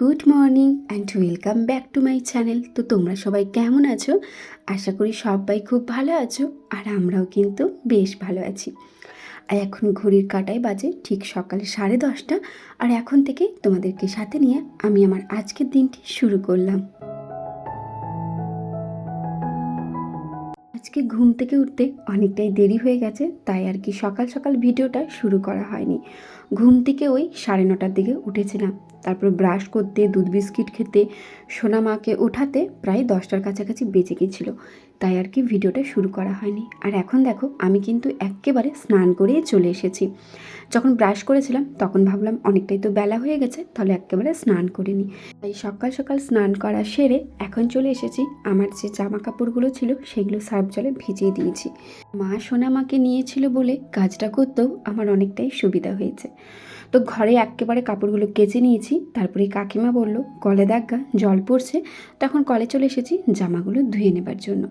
Good morning and welcome back to my channel. তো তোমরা সবাই কেমন আছো? আশা করি সবাই খুব ভালো আছো আর আমরাও কিন্তু বেশ ভালো আছি। আর এখন ঘড়ির কাটায় বাজে ঠিক সকালে সাড়ে দশটা আর এখন থেকে তোমাদেরকে সাথে নিয়ে আমি আমার আজকের দিনটি শুরু করলাম। আজকে ঘুম থেকে উঠতে অনেকটাই দেরি হয়ে গেছে, তাই আর কি সকাল সকাল ভিডিওটা শুরু করা হয়নি। ঘুম থেকে ওই সাড়ে নটার দিকে উঠেছিলাম। তারপর ব্রাশ করতে, দুধ বিস্কিট খেতে, সোনা মাকে ওঠাতে প্রায় দশটার কাছাকাছি বেঁচে গিয়েছিল। তাই আর কি ভিডিওটা শুরু করা হয়নি। আর এখন দেখো, আমি কিন্তু একেবারে স্নান করেই চলে এসেছি। যখন ব্রাশ করেছিলাম, তখন ভাবলাম অনেকটাই তো বেলা হয়ে গেছে, তাহলে একেবারে স্নান করে নিই। তাই সকাল সকাল স্নান করা সেরে এখন চলে এসেছি। আমার যে জামা কাপড়গুলো ছিল, সেগুলো সার্ফ জলে ভিজিয়ে দিয়েছি। মা সোনা মাকে নিয়েছিল বলে কাজটা করতেও আমার অনেকটাই সুবিধা হয়েছে। তো ঘরে একেবারে কাপড়গুলো কেচে নিয়েছি। তারপরে কাকিমা বলল কলে দাগা জল পড়ছে। তখন কলে চলে এসেছি জামাগুলো ধুয়ে নেবার জন্য।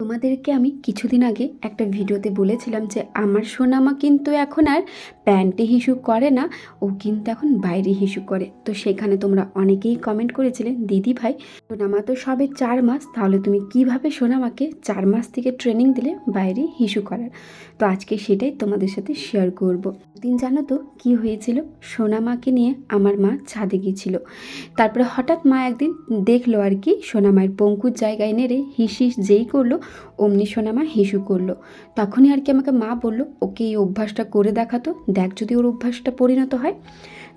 তোমাদেরকে আমি কিছুদিন আগে একটা ভিডিওতে বলেছিলাম যে, আমার সোনামা কিন্তু এখন আর প্যান্টে হিসু করে না, ও কিন্তু এখন বাইরে হিসু করে। তো সেখানে তোমরা অনেকেই কমেন্ট করেছিলে, দিদি ভাই, সোনামা তো সবে চার মাস, তাহলে তুমি কীভাবে সোনামাকে চার মাস থেকে ট্রেনিং দিলে বাইরে হিসু করার? তো আজকে সেটাই তোমাদের সাথে শেয়ার করব। দিন জানো তো কী হয়েছিল? সোনামাকে নিয়ে আমার মা ছাদে গিয়েছিল। তারপরে হঠাৎ মা একদিন দেখল আর কি, সোনামায়ের পঙ্কুর জায়গায় নেড়ে হিস হিস যেই করল, অমনি সোনামা হিসু করল। তখনই আর কি আমাকে মা বলল, ওকে এই অভ্যাসটা করে দেখাতো দেখ যদি ওর অভ্যাসটা পরিণত হয়।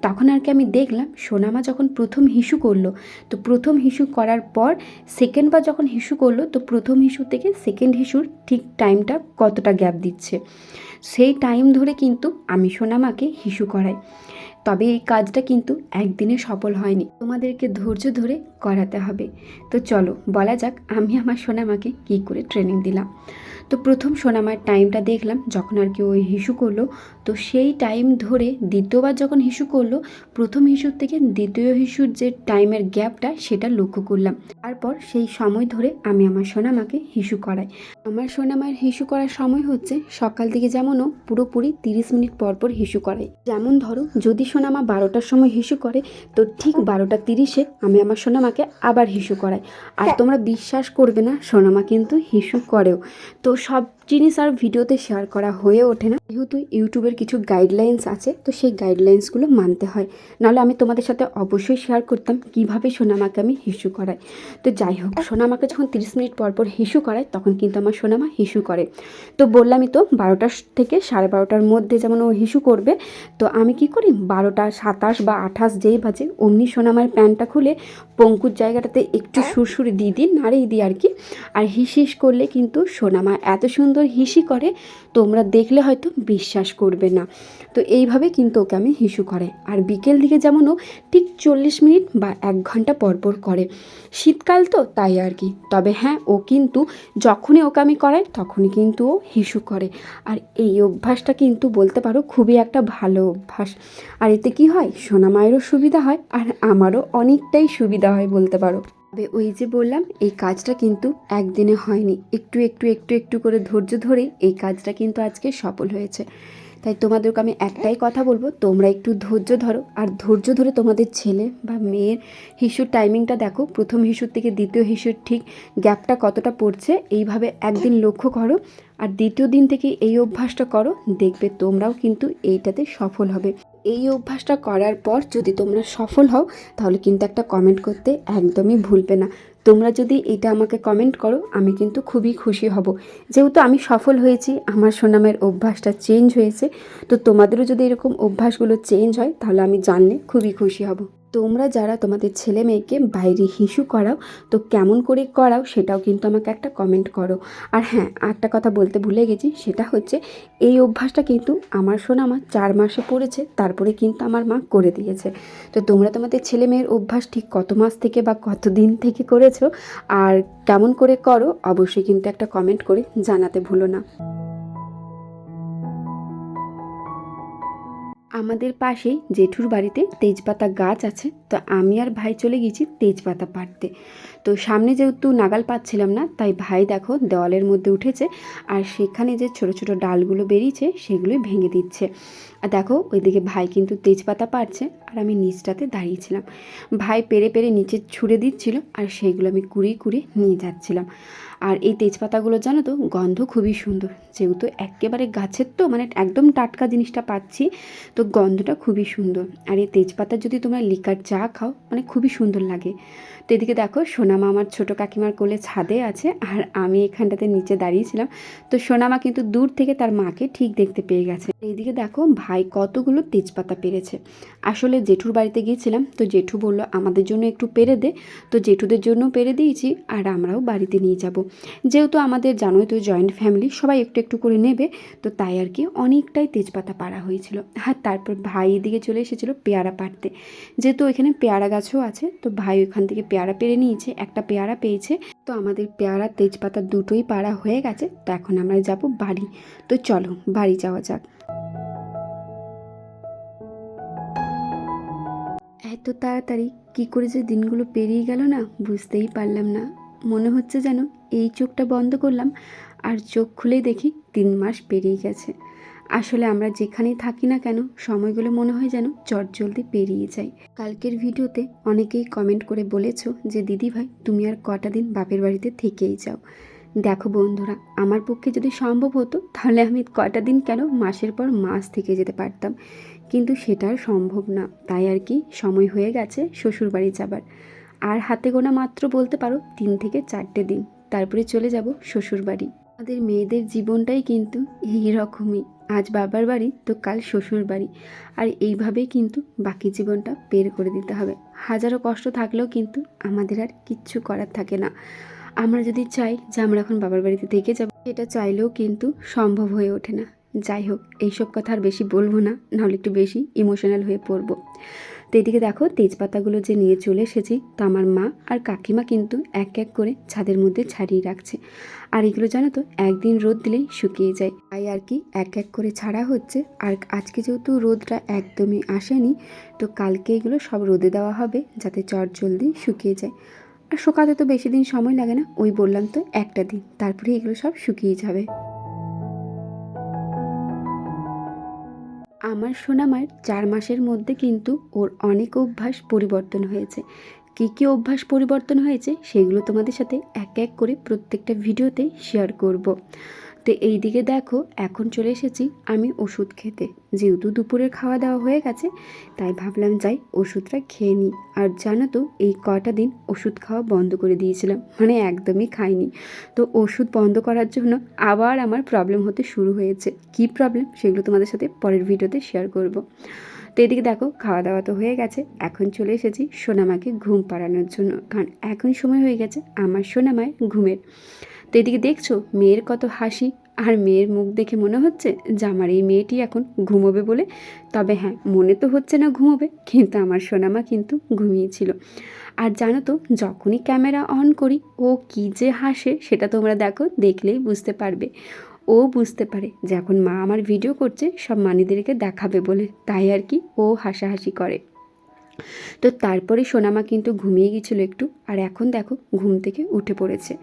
তখন আর কি আমি দেখলাম, সোনামা যখন প্রথম হিসু করল, তো প্রথম হিসু করার পর সেকেন্ডবার যখন হিসু করল, তো প্রথম হিসু থেকে সেকেন্ড হিসুর ঠিক টাইমটা কতটা গ্যাপ দিচ্ছে। সেই টাইম ধরে কিন্তু আমি সোনামাকে হিসু করাই। তবে এই কাজটা কিন্তু একদিনে সফল হয়নি। তোমাদেরকে ধৈর্য ধরে করাতে হবে। তো চলো, বলা যাক আমি আমার সোনামাকে কী করে ট্রেনিং দিলাম। তো প্রথম সোনামার টাইমটা দেখলাম যখন আর কি ওই হিসু করল। তো সেই টাইম ধরে দ্বিতীয়বার যখন হিসু করল, প্রথম হিসুর থেকে দ্বিতীয় হিসুর যে টাইমের গ্যাপটা সেটা লক্ষ্য করলাম। তারপর সেই সময় ধরে আমি আমার সোনামাকে হিসু করাই। আমার সোনামায়ের হিসু করার সময় হচ্ছে সকাল থেকে যেমনও পুরোপুরি তিরিশ মিনিট পর পর হিসু করাই। যেমন ধরো যদি সোনামা বারোটার সময় হিসু করে তো ঠিক বারোটা তিরিশে আমি আমার সোনামাকে আবার হিসু করাই। আর তোমরা বিশ্বাস করবে না সোনামা কিন্তু হিসু করেও। তো সব জিনিস আর ভিডিওতে শেয়ার করা হয়ে ওঠে না। যেহেতু ইউটিউবের কিছু গাইডলাইন্স আছে তো সেই গাইডলাইন্সগুলো মানতে হয়। নাহলে আমি তোমাদের সাথে অবশ্যই শেয়ার করতাম কীভাবে সোনামাকে আমি হিসু করাই। তো যাই হোক সোনামাকে যখন তিরিশ মিনিট পর পর হিসু করাই তখন কিন্তু আমার সোনামা হিসু করে। তো বললামই তো বারোটার থেকে সাড়ে বারোটার মধ্যে যেমন ও হিসু করবে তো আমি কি করি? বারোটা সাতাশ বা আঠাশ যেই বাজে অমনি সোনামার প্যান্টটা খুলে পঙ্কুর জায়গাটাতে একটু সুরসুরি দিয়ে দিই নাড়িয়ে দিই আর কি। আর হিস হিস করলে কিন্তু সোনামা এত সুন্দর হিসি করে, তোমরা দেখলে হয়তো বিশ্বাস করবে না। তো এইভাবে কিন্তু ওকে আমি হিসু করে। আর বিকেল দিকে যেমন ও ঠিক চল্লিশ মিনিট বা এক ঘণ্টা পর পর করে। শীতকাল তো তাই আর কি। তবে হ্যাঁ ও কিন্তু যখনই ওকে আমি করাই, তখনই কিন্তু ও হিসু করে। আর এই অভ্যাসটা কিন্তু বলতে পারো খুবই একটা ভালো অভ্যাস। আর এতে কি হয়? সোনা মায়েরও সুবিধা হয়, আর আমারও অনেকটাই সুবিধা হয় বলতে পারো। তবে ওই যে বললাম, এই কাজটা কিন্তু একদিনে হয়নি। একটু একটু একটু একটু করে ধৈর্য ধরে এই কাজটা কিন্তু আজকে সফল হয়েছে। তাই তোমাদেরকে আমি একটাই কথা বলব, তোমরা একটু ধৈর্য ধরো। আর ধৈর্য ধরে তোমাদের ছেলে বা মেয়ের হিসুর টাইমিংটা দেখো। প্রথম হিসুর থেকে দ্বিতীয় হিসুর ঠিক গ্যাপটা কতটা পড়ছে, এইভাবে একদিন লক্ষ্য করো। আর দ্বিতীয় দিন থেকে এই অভ্যাসটা করো, দেখবে তোমরাও কিন্তু এইটাতে সফল হবে। এই অভ্যাসটা করার পর যদি তোমরা সফল হও, তাহলে কিন্তু একটা কমেন্ট করতে একদমই ভুলবে না। তোমরা যদি এটা আমাকে কমেন্ট করো, আমি কিন্তু খুবই খুশি হব। যেহেতু আমি সফল হয়েছি, আমার সোনামের অভ্যাসটা চেঞ্জ হয়েছে, তো তোমাদেরও যদি এরকম অভ্যাসগুলো চেঞ্জ হয়, তাহলে আমি জানলে খুবই খুশি হব। তোমরা যারা তোমাদের ছেলে মেয়েকে বাইরে হিসু করাও, তো কেমন করে করাও সেটাও কিন্তু আমাকে একটা কমেন্ট করো। আর হ্যাঁ একটা কথা বলতে ভুলে গেছি, সেটা হচ্ছে এই অভ্যাসটা কিন্তু আমার শোনা আমার চার মাসে পড়েছে, তারপরে কিন্তু আমার মা করে দিয়েছে। তো তোমরা তোমাদের ছেলে মেয়ের অভ্যাস ঠিক কত মাস থেকে বা কত দিন থেকে করেছ, আর কেমন করে করো, অবশ্যই কিন্তু একটা কমেন্ট করে জানাতে ভুলো না। আমাদের পাশেই জেঠুর বাড়িতে তেজপাতা গাছ আছে, তো আমি আর ভাই চলে গেছি তেজপাতা পাড়তে। তো সামনে যেহেতু নাগাল পাচ্ছিলাম না, তাই ভাই দেখো দেওয়ালের মধ্যে উঠেছে আর সেখানে যে ছোট ছোট ডালগুলো বেরিয়েছে, সেগুলোই ভেঙে দিচ্ছে। আর দেখো, ওইদিকে ভাই কিন্তু তেজপাতা পারছে আর আমি নিচটাতে দাঁড়িয়েছিলাম। ভাই পেরে পেরে নিচে ছুঁড়ে দিচ্ছিল আর সেইগুলো আমি কুড়িয়ে কুড়িয়ে নিয়ে যাচ্ছিলাম। আর এই তেজপাতাগুলো জানো তো, গন্ধ খুবই সুন্দর। যেহেতু একেবারে গাছের তো মানে একদম টাটকা জিনিসটা পাচ্ছি, তো গন্ধটা খুবই সুন্দর। আর এই তেজপাতা যদি তোমরা লিকার চা খাও মানে খুবই সুন্দর লাগে। তো এদিকে দেখো সোনামা আমার ছোটো কাকিমার কোলে ছাদে আছে আর আমি এখানটাতে নিচে দাঁড়িয়েছিলাম তো সোনামা কিন্তু দূর থেকে তার মাকে ঠিক দেখতে পেয়ে গেছে। এইদিকে দেখো, ভাই কতগুলো তেজপাতা পেরেছে। আসলে জেঠুর বাড়িতে গিয়েছিলাম, তো জেঠু বলল, আমাদের জন্য একটু পেরে দে। তো জেঠুদের জন্য পেরে দিয়েছি আর আমরাও বাড়িতে নিয়ে যাব। যেহেতু আমাদের জানোই তো জয়েন্ট ফ্যামিলি, সবাই একটু একটু করে নেবে। তো তাই আর কি অনেকটাই তেজপাতা পাড়া হয়েছিল। আর তারপর ভাই এদিকে চলে এসেছিল পেয়ারা পাড়তে। যেহেতু ওইখানে পেয়ারা গাছও আছে, তো ভাই ওইখান থেকে পেয়ারা পেরে নিয়েছে, একটা পেয়ারা পেয়েছে। তো আমাদের পেয়ারা তেজপাতা দুটোই পাড়া হয়ে গেছে, তো এখন আমরা যাব বাড়ি। তো চলো, বাড়ি যাওয়া যাক। এত তাড়াতাড়ি কী করে যে দিনগুলো পেরিয়ে গেল না, বুঝতেই পারলাম না। মনে হচ্ছে যেন এই চোখটা বন্ধ করলাম, আর চোখ খুলেই দেখি তিন মাস পেরিয়ে গেছে। আসলে আমরা যেখানেই থাকি না কেন, সময়গুলো মনে হয় যেন চটজলদি পেরিয়ে যায়। কালকের ভিডিওতে অনেকেই কমেন্ট করে বলেছ যে, দিদি ভাই, তুমি আর কটা দিন বাপের বাড়িতে থেকেই যাও। দেখো বন্ধুরা, আমার পক্ষে যদি সম্ভব হতো, তাহলে আমি কটা দিন কেন মাসের পর মাস থেকে যেতে পারতাম। কিন্তু সেটা আর সম্ভব না। তাই আর কি সময় হয়ে গেছে শ্বশুরবাড়ি যাবার। আর হাতে গোনা মাত্র বলতে পারো, তিন থেকে চারটে দিন। তারপরে চলে যাব শ্বশুরবাড়ি। আমাদের মেয়েদের জীবনটাই কিন্তু এই রকমই। আজ বাবার বাড়ি, তো কাল শ্বশুর বাড়ি। আর এইভাবেই কিন্তু বাকি জীবনটা বের করে দিতে হবে। হাজারো কষ্ট থাকলেও কিন্তু আমাদের আর কিচ্ছু করার থাকে না। আমরা যদি চাই যে আমরা এখন বাবার বাড়িতে থেকে যাব এটা চাইলেও কিন্তু সম্ভব হয়ে ওঠে না। যাই হোক, এইসব কথা আর বেশি বলব না, নাহলে একটু বেশি ইমোশনাল হয়ে পড়ব। তো এদিকে দেখো তেজপাতাগুলো যে নিয়ে চলে এসেছি, তো আমার মা আর কাকিমা কিন্তু এক এক করে ছাদের মধ্যে ছাড়িয়ে রাখছে। আর এগুলো জানো তো, একদিন রোদ দিলেই শুকিয়ে যায়। তাই আর কি এক এক করে ছাড়া হচ্ছে। আর আজকে যেহেতু রোদটা একদমই আসেনি, তো কালকে এগুলো সব রোদে দেওয়া হবে যাতে চট জলদি শুকিয়ে যায়। আর শুকাতে তো বেশি দিন সময় লাগে না, ওই বললাম তো একটা দিন, তারপরে এগুলো সব শুকিয়ে যাবে। আমার সোনামার চার মাসের মধ্যে কিন্তু ওর অনেক অভ্যাস পরিবর্তন হয়েছে কী কী অভ্যাস পরিবর্তন হয়েছে সেগুলো তোমাদের সাথে এক এক করে প্রত্যেকটা ভিডিওতে শেয়ার করব। তো এই দিকে দেখো, এখন চলে এসেছি আমি ওষুধ খেতে। যেহেতু দুপুরের খাওয়া দাওয়া হয়ে গেছে, তাই ভাবলাম যাই ওষুধটা খেয়ে নিই। আর জানো তো, এই কটা দিন ওষুধ খাওয়া বন্ধ করে দিয়েছিলাম মানে একদমই খাইনি। তো ওষুধ বন্ধ করার জন্য আবার আমার প্রবলেম হতে শুরু হয়েছে। কী প্রবলেম সেগুলো তোমাদের সাথে পরের ভিডিওতে শেয়ার করব। তো এদিকে দেখো, খাওয়া দাওয়া তো হয়ে গেছে, এখন চলে এসেছি সোনামাকে ঘুম পাড়ানোর জন্য। কারণ এখন সময় হয়ে গেছে আমার সোনামায় ঘুমের। তো এদিকে দেখছ, মেয়ের কত হাসি আর মেয়ের মুখ দেখে মনে হচ্ছে যে আমার এই মেয়েটি এখন ঘুমোবে বলে। তবে হ্যাঁ মনে তো হচ্ছে না ঘুমোবে, কিন্তু আমার সোনামা কিন্তু ঘুমিয়েছিল আর জানো তো, যখনই ক্যামেরা অন করি, ও কী যে হাসে সেটা তোমরা দেখো, দেখলেই বুঝতে পারবে। ও বুঝতে পারে যে এখন মা আমার ভিডিও করছে, সব মানিদেরকে দেখাবে বলে। তাই আর কি ও হাসাহাসি করে। তো তারপরে সোনামা কিন্তু ঘুমিয়ে গিয়েছিল একটু, আর এখন দেখো ঘুম থেকে উঠে পড়েছে।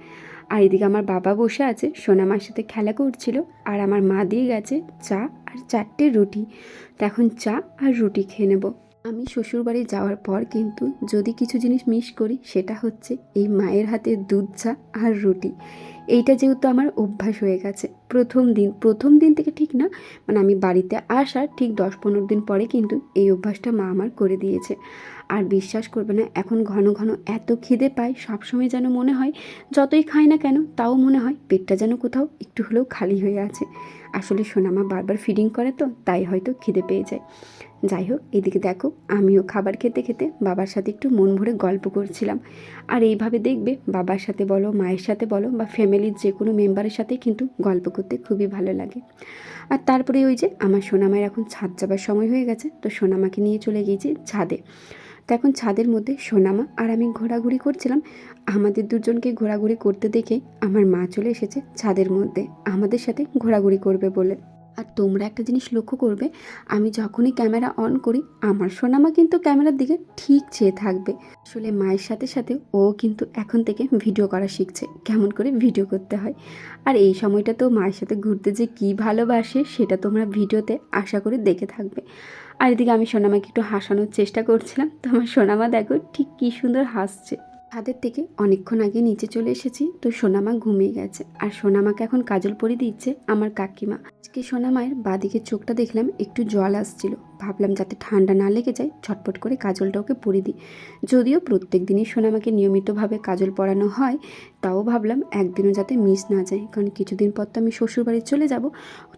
আর এদিকে আমার বাবা বসে আছে, সোনামার সাথে খেলা করছিল, আর আমার মা দিয়ে গেছে চা আর চারটে রুটি। তো এখন চা আর রুটি খেয়ে নেব। আমি শ্বশুরবাড়ি যাওয়ার পর কিন্তু যদি কিছু জিনিস মিস করি, সেটা হচ্ছে এই মায়ের হাতে দুধ, চা আর রুটি। এইটা যেহেতু আমার অভ্যাস হয়ে গেছে, প্রথম দিন প্রথম দিন থেকে ঠিক না মানে আমি বাড়িতে আসার ঠিক দশ পনেরো দিন পরে কিন্তু এই অভ্যাসটা মা আমার করে দিয়েছে। আর বিশ্বাস করবে না, এখন ঘন ঘন এত খিদে পায়, সবসময় যেন মনে হয় যতই খাই না কেন, তাও মনে হয় পেটটা যেন কোথাও একটু হলেও খালি হয়ে আছে। আসলে সোনামা বারবার ফিডিং করে তো, তাই হয়তো খিদে পেয়ে যায়। যাই হোক, এদিকে দেখো, আমিও খাবার খেতে খেতে বাবার সাথে একটু মন ভরে গল্প করছিলাম। আর এইভাবে দেখবে বাবার সাথে বলো, মায়ের সাথে বলো বা ফ্যামিলির যে কোনো মেম্বারের সাথে কিন্তু গল্প করতে খুবই ভালো লাগে। আর তারপরে ওই যে আমার সোনামায়ের এখন ছাদ যাবার সময় হয়ে গেছে, তো সোনামাকে নিয়ে চলে গিয়েছি ছাদে। তো এখন ছাদের মধ্যে সোনামা আর আমি ঘোরাঘুরি করছিলাম। আমাদের দুজনকে ঘোরাঘুরি করতে দেখে আমার মা চলে এসেছে ছাদের মধ্যে। আমাদের সাথে ঘোরাঘুরি করবে বলে। আর তোমরা একটা জিনিস লক্ষ্য করবে, আমি যখনই ক্যামেরা অন করি, আমার সোনামা কিন্তু ক্যামেরার দিকে ঠিক চেয়ে থাকবে। আসলে মায়ের সাথে সাথে ও কিন্তু এখন থেকে ভিডিও করা শিখছে, কেমন করে ভিডিও করতে হয়। আর এই সময়টা তো মায়ের সাথে ঘুরতে যে কী ভালোবাসে, সেটা তোমরা ভিডিওতে আশা করি দেখে থাকবে। আর এদিকে আমি সোনামাকে একটু হাসানোর চেষ্টা করছিলাম, তো আমার সোনামা দেখো ঠিক কী সুন্দর হাসছে। ছাদের থেকে অনেকক্ষণ আগে নিচে চলে এসেছি, তো সোনামা ঘুমিয়ে গেছে। আর সোনামাকে এখন কাজল পরে দিচ্ছে আমার কাকিমা। আজকে সোনামায়ের বাঁদিকের চোখটা দেখলাম, একটু জল আসছিল। ভাবলাম যাতে ঠান্ডা না লেগে যায়, ছটপট করে কাজলটা ওকে পরিয়ে দিই। যদিও প্রত্যেক দিনই সোনামাকে নিয়মিতভাবে কাজল পরানো হয়, তাও ভাবলাম একদিনও যাতে মিস না যায়, কারণ কিছুদিন পর তো আমি শ্বশুরবাড়ি চলে যাব।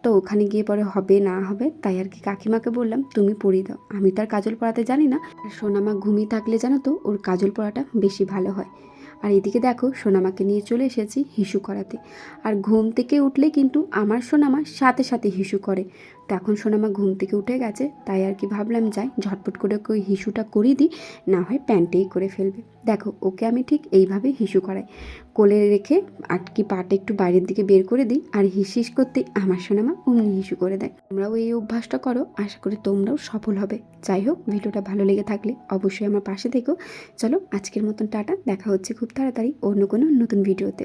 তো ওখানে গিয়ে পরে হবে না হবে, তাই আর কি কাকিমাকে বললাম, তুমি পরিয়ে দাও, আমি তার কাজল পরাতে জানি না। আর সোনামা ঘুমিয়ে থাকলে জানো তো, ওর কাজল পরাটা বেশি ভালো হয়। আর এদিকে দেখো, সোনামাকে নিয়ে চলে এসেছি হিসু করাতে। আর ঘুম থেকে উঠলে কিন্তু আমার সোনামা সাথে সাথে হিসু করে। তো এখন সোনামা ঘুম থেকে উঠে গেছে, তাই আর কি ভাবলাম যাই, ঝটপট করে ওই হিসুটা করিয়ে দিই, না হয় প্যান্টেই করে ফেলবে। দেখো, ওকে আমি ঠিক এইভাবে হিসু করাই। কোলে রেখে আটকি পাটা একটু বাইরের দিকে বের করে দিই, আর হিস হিস করতেই আমার সোনামা অমনি হিসু করে দেয়। তোমরাও এই অভ্যাসটা করো, আশা করি তোমরাও সফল হবে। যাই হোক, ভিডিওটা ভালো লেগে থাকলে অবশ্যই আমার পাশে থেকো। চলো, আজকের মতন টাটা, দেখা হচ্ছে খুব তাড়াতাড়ি অন্য কোনো নতুন ভিডিওতে।